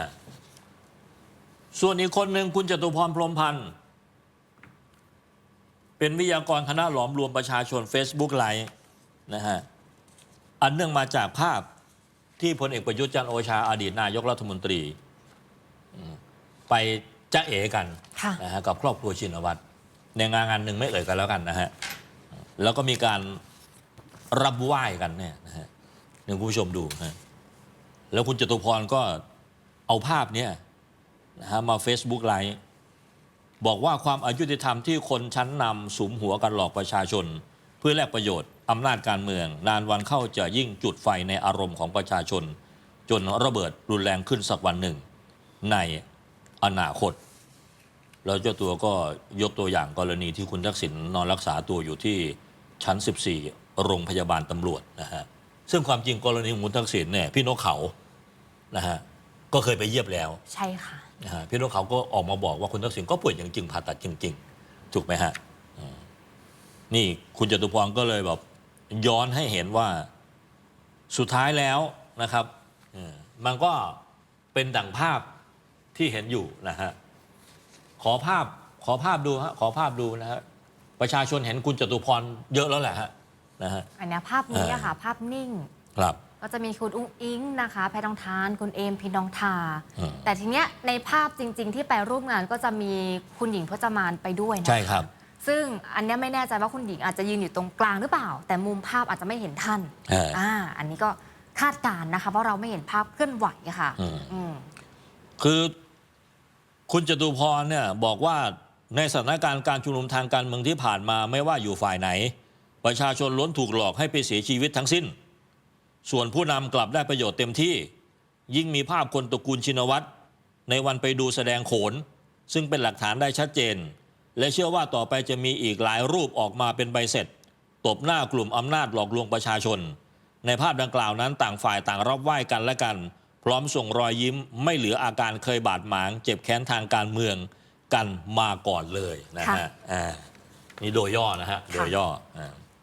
ฮะส่วนอีกคนหนึ่งคุณจตุพรพรหมพันธ์ เป็นวิทยากรคณะหลอมรวมประชาชน Facebook ไลฟ์นะฮะอันเนื่องมาจากภาพที่พลเอกประยุทธ์จันทร์โอชาอดีตนายกรัฐมนตรีอืมไปจ้าเอกันค่ะนะฮะกับครอบครัวชินวัตรในงานงานหนึ่งไม่เอ่ยกันแล้วกันนะฮะแล้วก็มีการรับไหว้กันเนี่ยนะฮะเดี๋ยวคุณผู้ชมดูฮะแล้วคุณจตุพรก็ เอาภาพเนี้ยนะฮะมา Facebook ไลฟ์บอกว่าความอายุติธรรมที่คนชั้นนำสุมหัวกันหลอกประชาชน เพื่อแลกประโยชน์อำนาจการเมือง นานวันเข้าจะยิ่งจุดไฟในอารมณ์ของประชาชน จนระเบิดรุนแรงขึ้นสักวันหนึ่ง ในอนาคต แล้วเจ้าตัวก็ยกตัวอย่างกรณีที่คุณทักษิณนอนรักษาตัวอยู่ที่ชั้น 14 โรงพยาบาลตำรวจนะฮะซึ่งความจริงกรณีของคุณทักษิณเนี่ยพี่นกเขานะฮะ ก็เคยไปเยี่ยมแล้วใช่ค่ะนะฮะพี่นกเขาก็ออกมาบอกว่าคุณทักษิณก็ป่วยจริงๆผ่าตัดจริง ๆ ถูกไหมฮะอืมนี่คุณจตุพรก็เลยแบบย้อนให้เห็นว่าสุดท้ายแล้วนะครับเออมันก็เป็นดั่งภาพที่เห็นอยู่นะฮะขอภาพขอภาพดูฮะขอภาพดูนะฮะประชาชนเห็นคุณจตุพรเยอะแล้วแหละฮะนะฮะ อันเนี้ยภาพนี้เอออะค่ะ ภาพนิ่ง ครับ ก็จะมีคุณอุ้งอิงนะคะ แพทองทาน คุณเอมพินองทาอืมแต่ทีเนี้ยในภาพจริง ๆ ที่ไปร่วมงานก็จะมีคุณหญิงพจมานไปด้วยนะะใช่ครับ ซึ่งอันเนี้ยไม่แน่ใจว่าคุณหญิงอาจจะยืนอยู่ตรงกลางหรือเปล่า แต่มุมภาพอาจจะไม่เห็นท่านเอออ่าอันนี้ก็คาดการณ์นะคะ เพราะเราไม่เห็นภาพเคลื่อนไหวอะค่ะ อืม อืม คือคุณจตุพรเนี่ยบอกว่าในสถานการณ์การชุมนุมทางการเมืองที่ผ่านมาไม่ว่าอยู่ฝ่ายไหน ประชาชนล้วนถูกหลอกให้ไปเสียชีวิตทั้งสิ้น ส่วนผู้นำกลับได้ประโยชน์เต็มที่ ยิ่งมีภาพคนตระกูลชินวัตรในวันไปดูแสดงโขน ซึ่งเป็นหลักฐานได้ชัดเจน และเชื่อว่าต่อไปจะมีอีกหลายรูปออกมาเป็นใบเสร็จ ตบหน้ากลุ่มอำนาจหลอกลวงประชาชน ในภาพดังกล่าวนั้นต่างฝ่ายต่างรับไหว้กันและกัน พร้อมส่งรอยยิ้มไม่เหลืออาการเคยบาดหมาง เจ็บแค้นทางการเมืองกันมาก่อนเลยนะค่ะฮะอ่านี่โดยย่อนะฮะโดยย่ออ่า